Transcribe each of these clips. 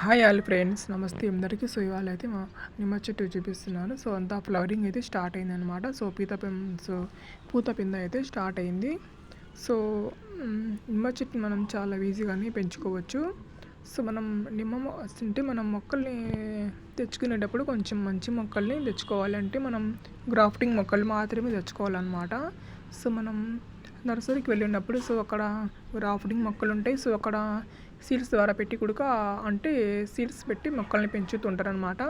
Hi all friends నమస్తే అందరికీ. So ఇవాళ అయితే మా నిమ్మ చెట్టు చూపిస్తున్నాను సో అంతా ఫ్లవరింగ్ అయితే స్టార్ట్ అయింది అనమాట సో పీత సో పూత పింద అయితే స్టార్ట్ అయింది. సో నిమ్మ చెట్టు మనం చాలా ఈజీగానే పెంచుకోవచ్చు. సో మనం నిమ్మ అంటే మనం మొక్కల్ని తెచ్చుకునేటప్పుడు కొంచెం మంచి మొక్కల్ని తెచ్చుకోవాలంటే మనం గ్రాఫ్టింగ్ మొక్కలు మాత్రమే తెచ్చుకోవాలన్నమాట. సో మనం నర్సరీకి వెళ్ళినప్పుడు సో అక్కడ రాఫ్టింగ్ మొక్కలు ఉంటాయి సో అక్కడ సీడ్స్ ద్వారా పెట్టి కూడా అంటే సీడ్స్ పెట్టి మొక్కల్ని పెంచుతుంటారనమాట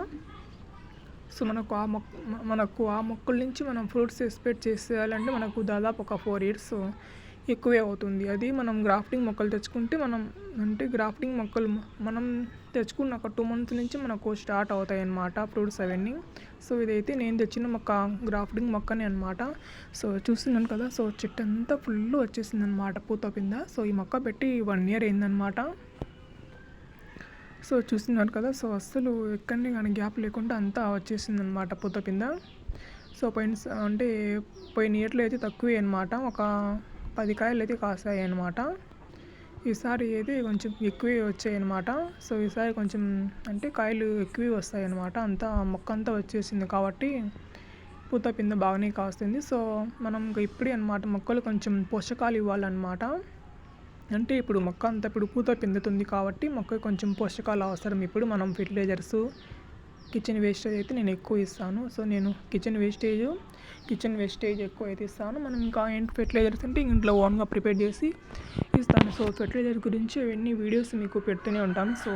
సో మనకు ఆ మొక్క మనకు ఆ మొక్కల నుంచి మనం ఫ్రూట్స్ ఎక్స్పెక్ట్ చేసేయాలంటే మనకు దాదాపు ఒక ఫోర్ ఇయర్స్ ఎక్కువే అవుతుంది. అది మనం గ్రాఫ్టింగ్ మొక్కలు తెచ్చుకుంటే మనం అంటే గ్రాఫ్టింగ్ మొక్కలు మనం తెచ్చుకున్న ఒక టూ మంత్స్ నుంచి మనకు స్టార్ట్ అవుతాయి అన్నమాట ఫ్రూట్స్ అవన్నీ. సో ఇదైతే నేను తెచ్చిన మొక్క గ్రాఫ్టింగ్ మొక్కనే అనమాట సో చూస్తున్నాను కదా సో చెట్టు అంతా ఫుల్ వచ్చేసింది అనమాట పూత కింద. సో ఈ మొక్క పెట్టి వన్ ఇయర్ అయిందనమాట సో చూస్తున్నారు కదా సో అస్సలు ఎక్కడిని కానీ గ్యాప్ లేకుండా అంతా వచ్చేసింది అనమాట పూత కింద. సో పోయిన అంటే పోయిన ఇయర్లో అయితే తక్కువే అనమాట ఒక పది కాయలు అయితే కాసాయి అనమాట ఈసారి అయితే కొంచెం ఎక్కువే వచ్చాయి అనమాట సో ఈసారి కొంచెం అంటే కాయలు ఎక్కువే వస్తాయి అనమాట అంతా మొక్క అంతా వచ్చేసింది కాబట్టి పూత పింద బాగానే కాస్తుంది. సో మనం ఇప్పుడే అనమాట మొక్కలు కొంచెం పోషకాలు ఇవ్వాలన్నమాట. అంటే ఇప్పుడు మొక్క అంతా ఇప్పుడు పూత పిందుతుంది కాబట్టి మొక్క కొంచెం పోషకాలు అవసరం. ఇప్పుడు మనం ఫెర్టిలైజర్స్ కిచెన్ వేస్టేజ్ అయితే నేను ఎక్కువ ఇస్తాను. సో నేను కిచెన్ వేస్టేజ్ కిచెన్ వేస్టేజ్ ఎక్కువ అయితే ఇస్తాను. మనం ఇంకా ఏంటి ఫెర్టిలైజర్స్ అంటే ఇంట్లో ఓన్గా ప్రిపేర్ చేసి ఇస్తాను. సో ఫెర్టిలైజర్ గురించి అవన్నీ వీడియోస్ మీకు పెడుతూనే ఉంటాను. సో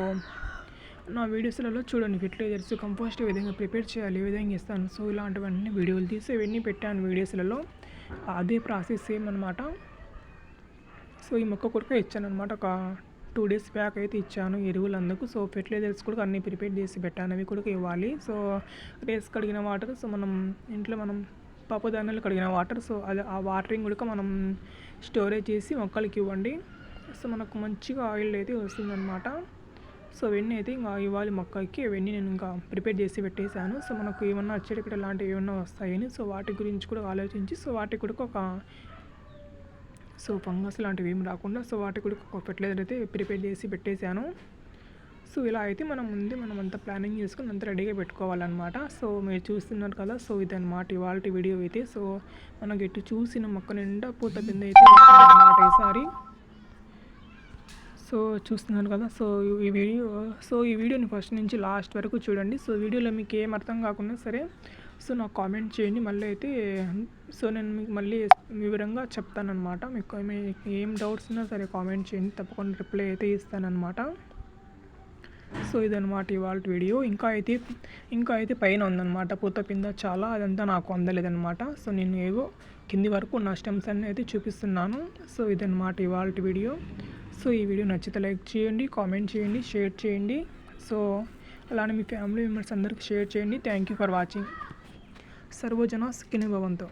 నా వీడియోస్లలో చూడండి. ఫెర్టిలైజర్స్ కంపోస్ట్ ఏ విధంగా ప్రిపేర్ చేయాలి ఏ విధంగా ఇస్తాను. సో ఇలాంటివన్నీ వీడియోలు తీసి ఇవన్నీ పెట్టాను వీడియోస్లలో. అదే ప్రాసెస్ సేమ్ అనమాట సో ఈ మొక్క కూడా ఇచ్చాను అనమాట ఒక టూ డేస్ బ్యాక్ అయితే ఇచ్చాను ఎరువులు అందుకు సో ఫెర్టిలైజర్స్ కూడా అన్ని ప్రిపేర్ చేసి పెట్టాను. అవి కూడా ఇవ్వాలి. సో రేస్ కడిగిన వాటర్. సో మనం ఇంట్లో మనం పప్పు ధాన్యాలు కడిగిన వాటర్. సో అది ఆ వాటరింగ్ కూడా మనం స్టోరేజ్ చేసి మొక్కలకి ఇవ్వండి. సో మనకు మంచిగా ఆయిల్ అయితే వస్తుందన్నమాట. సో అవన్నీ అయితే ఇంకా ఇవ్వాలి మొక్కకి అవన్నీ నేను ఇంకా ప్రిపేర్ చేసి పెట్టేశాను. సో మనకు ఏమన్నా వచ్చేటప్పుడు ఇలాంటివి ఏమన్నా వస్తాయని. సో వాటి గురించి కూడా ఆలోచించి సో వాటికి కూడా ఒక సో ఫంగస్ లాంటివి ఏమి రాకుండా సో వాటి కూడా ఒక ఫెర్టిలైజర్ అయితే ప్రిపేర్ చేసి పెట్టేశాను. సో ఇలా అయితే మనం ముందే మనం అంతా ప్లానింగ్ చేసుకుని అంతా రెడీగా పెట్టుకోవాలన్నమాట. సో మీరు చూస్తున్నారు కదా సో ఇదన్నమాట ఇవాళ వీడియో అయితే. సో మనకి ఎటు చూసిన మొక్క నిండా పూత బింద అయితే అన్నమాట ఈసారి. సో చూస్తున్నారు కదా సో ఈ వీడియో సో ఈ వీడియోని ఫస్ట్ నుంచి లాస్ట్ వరకు చూడండి. సో వీడియోలో మీకు ఏం అర్థం కాకుండా సరే సో నాకు కామెంట్ చేయండి మళ్ళీ అయితే సో నేను మీకు మళ్ళీ వివరంగా చెప్తానమాట మీకు ఏమి- ఏం డౌట్స్ ఉన్నా సరే కామెంట్ చేయండి తప్పకుండా రిప్లై అయితే ఇస్తానమాట సో ఇదనమాట ఇవాళ వీడియో. ఇంకా అయితే ఇంకా అయితే పైన ఉందన్నమాట. పూత పింద చాలా అదంతా నాకు అందలేదన్నమాట. సో నేను ఏవో కింది వరకు నా స్టెమ్స్ అన్నీ అయితే చూపిస్తున్నాను. సో ఇదనమాట ఇవాళ వీడియో. సో ఈ వీడియో నచ్చితే లైక్ చేయండి కామెంట్ చేయండి షేర్ చేయండి. సో అలానే మీ ఫ్యామిలీ మెంబర్స్ అందరికీ షేర్ చేయండి. Thank you for watching. Servo ಜನ ಭವಂತು